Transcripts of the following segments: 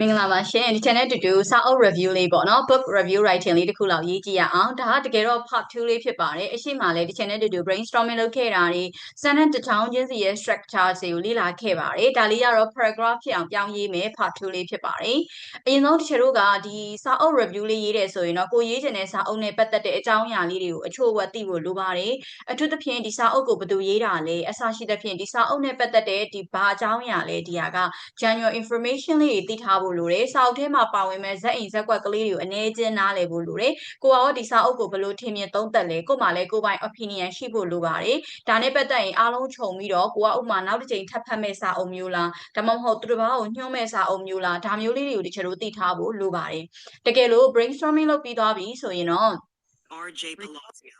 မင်္ဂလာပါရှင်ဒီ channel တူတူစာအုပ် review လေးပေါ့နော် book review writing လေးတစ်ခုလောက်ရေးကြည့်ရအောင်ဒါကတကယ်တော့ part 2လေးဖြစ်ပါတယ်အရှိမလည်းဒီ channel တူတူ brainstorming လုပ်ခဲ့တာတွေ sentence တစ်ထောင်ချင်းစီရဲ့ structure တွေကိုလေ့လာခဲ့ပါတယ်ဒါလေးကတော့ paragraph ဖြစ်အောင်ပြောင်းရေးမယ် part 2လေးဖြစ်ပါတယ်အရင်ဆုံးတချို့တို့ကဒီစာအုပ် review လေးရေးတယ်ဆိုရင်တော့ကိုရေးချင်တဲ့စာအုပ်နဲ့ပတ်သက်တဲ့အကြောင်းအရာလေးတွေကိုအချို့ဝက်သိဖို့လိုပါတယ်အထူးသဖြင့်ဒီစာအုပ်ကိုဘယ်သူရေးတာလဲအစရှိသဖြင့်ဒီစာအုပ်နဲ့ပတ်သက်တဲ့ဒီဘာအကြောင်းအရာလဲဒီဟာက general information လေးတွေသိထားဖို့လိုတယ်စာအုပ်ထဲမှာပါဝင်မဲ့ဇက်အိမ်ဇက်ကွက်ကလေးတွေကိုအနည်းချင်းနားလည်ဖို့လိုတယ်ကိုကရောဒီစာအုပ်ကိုဘယ်လိုထင်မြင်သုံးသပ်လဲကိုမှလည်းကိုပိုင် opinion ရှိဖို့လိုပါတယ်ဒါနဲ့ပတ်သက်ရင်အားလုံးခြုံပြီးတော့ကိုကဥမာနောက်တစ်ချိန်ထပ်ဖတ်မဲ့စာအုပ်မျိုးလားဒါမှမဟုတ်သူတစ်ပါးကိုညှို့မဲ့စာအုပ်မျိုးလားဒါမျိုးလေးတွေကိုတချို့တို့သိထားဖို့လိုပါတယ်တကယ်လို့ brainstorming လုပ်ပြီးသွားပြီဆိုရင်တော့ R.J. Palacio.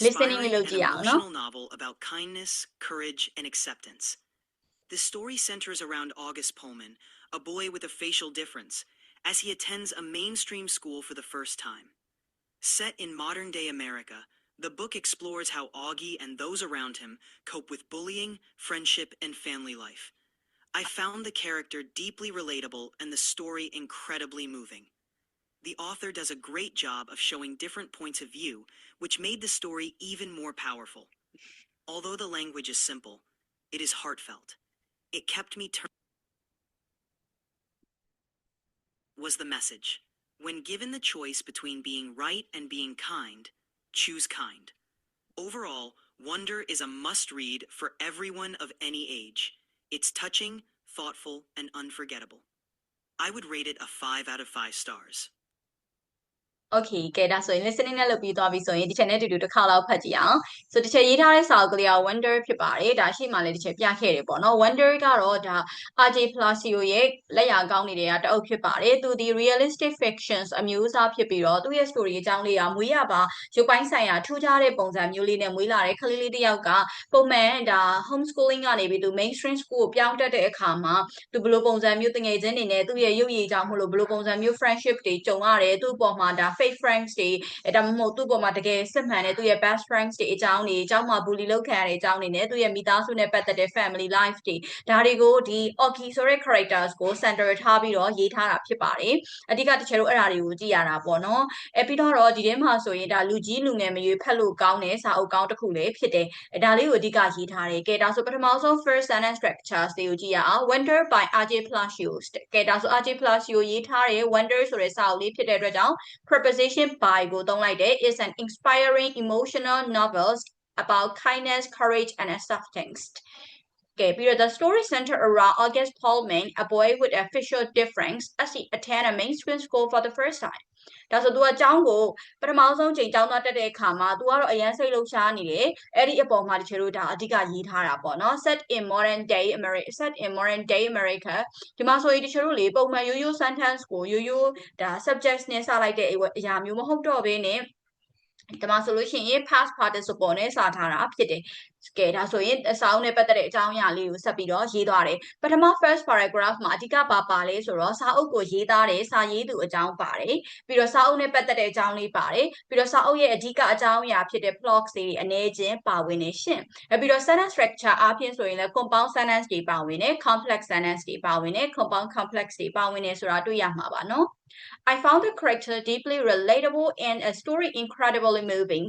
Listening inspiring melody and out, no? emotional novel about kindness, courage, and acceptance. This story centers around August Pullman, a boy with a facial difference, as he attends a mainstream school for the first time. Set in modern day America, the book explores how Augie and those around him cope with bullying, friendship, and family life. I found the character deeply relatable and the story incredibly moving. The author does a great job of showing different points of view, which made the story even more powerful. Although the language is simple, it is heartfelt. It kept me turned. Was the message. When given the choice between being right and being kind, choose kind. Overall, Wonder is a must read for everyone of any age. It's touching, thoughtful, and unforgettable. I would rate it a 5 out of 5 stars. Okay ကဲဒါဆိုရင် listening နဲ့လုပ်ပြီးသွားပြီဆိုရင်ဒီ channel တူတူတစ်ခါလောက်ဖတ်ကြည့်အောင်ဆိုတစ်ချက်ရေးထားတဲ့စာအုပ်ကလေးက wonder ဖြစ်ပါတယ်ဒါရှိမှလည်းတစ်ချက်ပြခဲ့တယ်ပေါ့နော် wonder ကတော့ဒါ RJ Palacio ရဲ့လက်ရာကောင်းနေတဲ့တအုပ်ဖြစ်ပါတယ်သူဒီ realistic fictions အမျိုးအစားဖြစ်ပြီးတော့သူ့ရဲ့ story အကြောင်းလေးကမွေးရပါရုပ်ပိုင်းဆိုင်ရာထူးခြားတဲ့ပုံစံမျိုးလေးနဲ့မွေးလာတဲ့ကလေးလေးတစ်ယောက်ကပုံမှန်ဒါ homeschooling ကနေပြီးသူ mainstream school ကိုပြောင်းတက်တဲ့အခါမှာသူဘယ်လိုပုံစံမျိုးတငယ်ချင်းတွေနဲ့သူ့ရဲ့ရုပ်ရည်ကြောင့်မလို့ဘယ်လိုပုံစံမျိုး friendship တွေကြုံရတယ်သူ့ပေါ်မှာဒါ fake friends တွေအဲဒါမှမဟုတ်သူ့ပေါ်မှာတကယ်စစ်မှန်တဲ့သူ့ရဲ့ best friends တွေအကြောင်းတွေအကြောင်းမှာ bully လုပ်ခံရတဲ့အကြောင်းတွေနဲ့သူ့ရဲ့မိသားစုနဲ့ပတ်သက်တဲ့ family life တွေဒါတွေကိုဒီ Oki ဆိုတဲ့ characters ကို center ထားပြီးတော့ရေးထားတာဖြစ်ပါတယ်အဓိကတချို့အဲ့ဒါတွေကိုကြည့်ရတာပေါ့နော်အဲပြီးတော့ဒီထဲမှာဆိုရင်ဒါလူကြီးလူငယ်မရွေးဖက်လို့ကောင်းတဲ့စာအုပ်ကောင်းတစ်ခုလေးဖြစ်တယ်အဲဒါလေးကိုအဓိကရေးထားတယ်ကဲဒါဆိုပထမဆုံး first sentence structures တွေကိုကြည့်ရအောင် Wonder by RJ Palacio ကဲဒါဆို RJ Palacio ရေးထားတဲ့ Wonder ဆိုတဲ့စာအုပ်လေးဖြစ်တဲ့အတွက်ကြောင့် Conversation by Gu Donglaide is an inspiring emotional novel about kindness, courage, and acceptance. ကဲပြီးတော့ the story center around August Pullman a boy with a facial difference as he attend a mainstream school for the first time ဒါဆို तू အကြောင်းကိုပထမဆုံးချိန်ကျောင်းသားတက်တဲ့အခါမှာ तू ကတော့အရန်စိတ်လှုပ်ရှားနေတယ်အဲ့ဒီအပေါ်မှာတချို့တို့ဒါအဓိကရေးထားတာပေါ့နော် set in modern day America set in modern day America ဒီမှာဆိုရင်တချို့တို့လေပုံမှန်ရိုးရိုး sentence ကိုရိုးရိုးဒါ subject နဲ့စလိုက်တဲ့အရာမျိုးမဟုတ်တော့ဘဲနဲ့ ဒီမှာဆိုလို့ရှိရင် past participle နဲ့စာထားတာဖြစ်တယ်ကဲဒါဆိုရင်အစာအုပ်နဲ့ပတ်သက်တဲ့အကြောင်းအရာလေးကိုဆက်ပြီးတော့ရေးသွားတယ်ပထမ first paragraph မှာအဓိကပါပါလဲဆိုတော့စာအုပ်ကိုရေးသားတယ်စာရေးသူအကြောင်းပါတယ်ပြီးတော့စာအုပ်နဲ့ပတ်သက်တဲ့အကြောင်းလေးပါတယ်ပြီးတော့စာအုပ်ရဲ့အဓိကအကြောင်းအရာဖြစ်တဲ့ plot တွေအနည်းချင်းပါဝင်နေရှင်အဲပြီးတော့ sentence structure အပြင်ဆိုရင်လည်း compound sentence တွေပါဝင်တယ် complex sentence တွေပါဝင်တယ် compound complex တွေပါဝင်တယ်ဆိုတာတွေ့ရမှာပါနော် I found the character deeply relatable and a story incredibly moving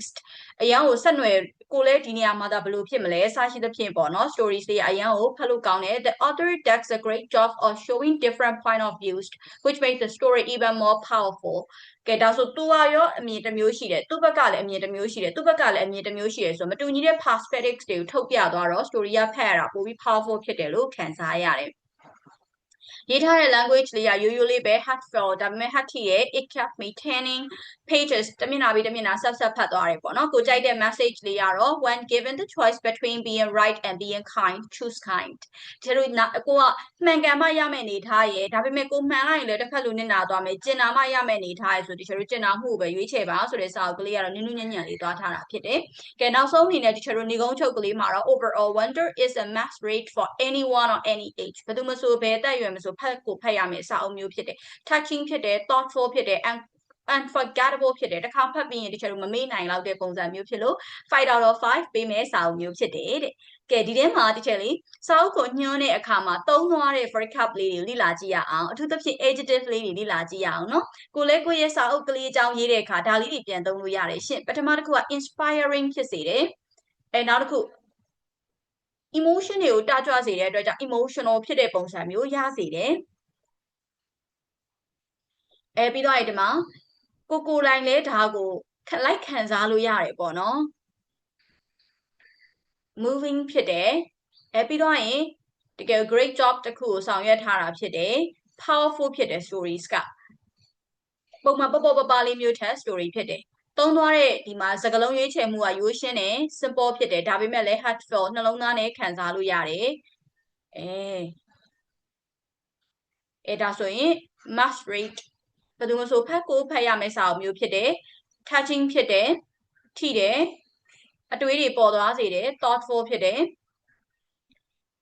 အရန်ကိုဆက်နွယ်ကိုလည်းဒီနေရာမှာဒါဘယ်လိုဖြစ်မလဲစရှိသဖြင့်ပေါ့နော် stories တွေအရန်ကိုဖတ်လို့ကောင်းတယ် the author does a great job of showing different point of views which makes the story even more powerful ကဲဒါဆိုသူကရောအမြင်တစ်မျိုးရှိတယ်သူ့ဘက်ကလည်းအမြင်တစ်မျိုးရှိတယ်သူ့ဘက်ကလည်းအမြင်တစ်မျိုးရှိတယ်ဆိုတော့မတူညီတဲ့ perspectives တွေကိုထုတ်ပြသွားတော့ story ကဖတ်ရတာပိုပြီး powerful ဖြစ်တယ်လို့ခံစားရတယ် ရေးထားတဲ့ language လေးကရိုးရိုးလေးပဲ heartfelt ဒါပေမဲ့ hearty ရဲ့ it kept me turning pages တမျက်နှာပြီးတမျက်နှာဆက်ဆက်ဖတ်သွားတယ်ပေါ့နော်ကိုကြိုက်တဲ့ message လေးကတော့ when given the choice between being right and being kind choose kind ကျတို့ကိုကမှန်ကန်မှရမယ့်နေထားရဲ့ဒါပေမဲ့ကိုမှန်လိုက်ရင်လည်းတစ်ဖက်လူနဲ့နာသွားမယ်ကျင်နာမှရမယ့်နေထားရဲ့ဆိုဒီကျတို့ကျင်နာမှုကိုပဲရွေးချယ်ပါဆိုတဲ့စာအုပ်ကလေးကတော့နင်းနင်းညံ့ညံ့လေးသွားထားတာဖြစ်တယ်ကဲနောက်ဆုံးအနေနဲ့ဒီကျတို့နေကုန်းချုပ်ကလေးမှာတော့ overall wonder is a mass rate for anyone or any age ဘယ်သူမဆိုဘယ်တက်ရွယ်မဆိုဖတ်ကိုဖတ်ရမယ့်စာအုပ်မျိုးဖြစ်တယ် touching ဖြစ်တယ် thoughtful ဖြစ်တယ် unforgettable ဖြစ်တယ်တစ်ခါဖတ်ပြီးရင်တချို့မမေ့နိုင်လောက်တဲ့ပုံစံမျိုးဖြစ်လို့5 out of 5ပေးမယ်စာအုပ်မျိုးဖြစ်တယ်တဲ့ကဲဒီထဲမှာတစ်ချက်လေးစာအုပ်ကိုညွှန်းတဲ့အခါမှာသုံးသွားတဲ့ vocab လေးတွေလေ့လာကြည့်ရအောင်အထူးသဖြင့် adjective လေးတွေလေ့လာကြည့်ရအောင်နော်ကိုလည်းကိုယ့်ရဲ့စာအုပ်ကလေးအကြောင်းရေးတဲ့အခါဒါလေးတွေပြန်သုံးလို့ရတယ်ရှင့်ပထမတစ်ခုက inspiring ဖြစ်စေတယ်အဲနောက်တစ်ခု emotion တွေကိုတာကြွစေတဲ့အတွက်ကြောင့် emotional ဖြစ်တဲ့ပုံစံမျိုးရစေတယ်အဲပြီးတော့ဒီမှာကိုကိုယ်တိုင်လည်းဒါကိုခလိုက်ခံစားလို့ရတယ်ပေါ့နော် moving ဖြစ်တယ်အဲပြီးတော့ရင်တကယ် great job တစ်ခုကိုဆောင်ရွက်ထားတာဖြစ်တယ် powerful ဖြစ်တဲ့ stories ကပုံမှန်ပေါ့ပေါ့ပပလေးမျိုးထက် story ဖြစ်တယ် သုံးသွားတဲ့ဒီမှာစကားလုံးရွေးချယ်မှုကရိုးရှင်းတယ် simple ဖြစ်တယ်ဒါပေမဲ့လည်း heartfelt နှလုံးသားနဲ့ခံစားလို့ရတယ်အဲအဲဒါဆိုရင် must read ဘယ်သူမှဆိုဖတ်ကိုဖတ်ရမယ့်စာအုပ်မျိုးဖြစ်တယ် touching ဖြစ်တယ်ထိတယ်အတွေးတွေပေါ်သွားစေတယ် thoughtful ဖြစ်တယ်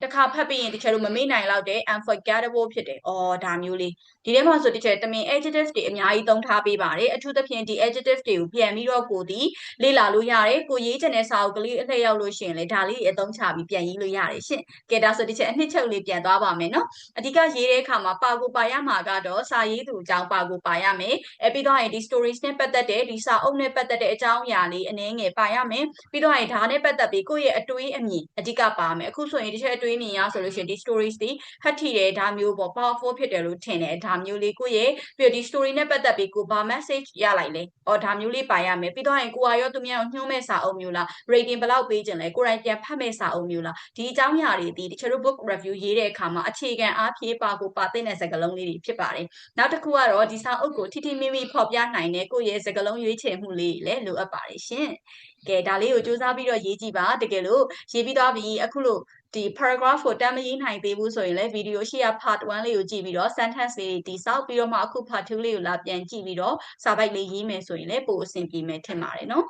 တစ်ခါဖတ်ပြီးရင်တချို့တို့မမေ့နိုင်လောက်တဲ့ unforgettable ဖြစ်တယ်။အော်ဒါမျိုးလေးဒီထဲမှာဆိုတချို့တမင် adjective တွေအများကြီးသုံးထားပေးပါတယ်။အထူးသဖြင့်ဒီ adjective တွေကိုပြန်ပြီးတော့ကိုဒီလေ့လာလို့ရတယ်။ကိုရေးချင်တဲ့စာအုပ်ကလေးအလှည့်ရောက်လို့ရှိရင်လေဒါလေးအသုံးချပြီးပြန်ရေးလို့ရတယ်ရှင့်။ကဲဒါဆိုတချို့အနှစ်ချုပ်လေးပြန်သွားပါမယ်နော်။အဓိကရေးတဲ့အခါမှာပါကိုပါရမှာကတော့စာရေးသူအကြောင်းပါကိုပါရမယ်။အဲပြီးတော့ရင်ဒီ stories နဲ့ပတ်သက်တဲ့ဒီစာအုပ်နဲ့ပတ်သက်တဲ့အကြောင်းအရာလေးအနည်းငယ်ပါရမယ်။ပြီးတော့ရင်ဒါနဲ့ပတ်သက်ပြီးကိုယ့်ရဲ့အတွေးအမြင်အဓိကပါမယ်။အခုဆိုရင်တချို့အတွေးအမြင်ရဆိုလို့ရှိရင်ဒီ stories တွေဖတ်ထီတယ်ဒါမျိုးပေါ့ powerful ဖြစ်တယ်လို့ထင်တယ်ဒါမျိုးလေးကိုယ့်ရဲ့ပြီးတော့ဒီ story နဲ့ပတ်သက်ပြီးကိုဘာ message ရလိုက်လဲအော်ဒါမျိုးလေးပါရမယ်ပြီးတော့ရင်ကိုကရောသူများကိုညှိုးမဲ့စာအုပ်မျိုးလား rating ဘယ်လောက်ပေးခြင်းလဲကိုယ်တိုင်ပြန်ဖတ်မဲ့စာအုပ်မျိုးလားဒီအကြောင်းအရာတွေဒီတချို့တို့ book review ရေးတဲ့အခါမှာအခြေခံအားဖြင့်ပါကိုပါတဲ့စကားလုံးလေးတွေဖြစ်ပါတယ်နောက်တစ်ခုကတော့ဒီစာအုပ်ကိုထိထိမိမိဖော်ပြနိုင်တဲ့ကိုယ့်ရဲ့စကားလုံးရွေးချယ်မှုလေးလည်းလိုအပ်ပါတယ်ရှင်ကဲဒါလေးကိုစူးစမ်းပြီးတော့ရေးကြည့်ပါတကယ်လို့ရေးပြီးသွားပြီအခုလို့ ဒီ paragraph ကိုတမ်းမရေးနိုင်သေးဘူးဆိုရင်လည်း video ရှိရ part 1လေးကိုကြည့်ပြီးတော့ sentence လေးတွေတိစောက်ပြီးတော့မှအခု part 2လေးကိုလာပြန်ကြည့်ပြီးတော့စာပိုက်လေးရေးမယ်ဆိုရင်လည်းပိုအဆင်ပြေမယ်ထင်ပါတယ်နော်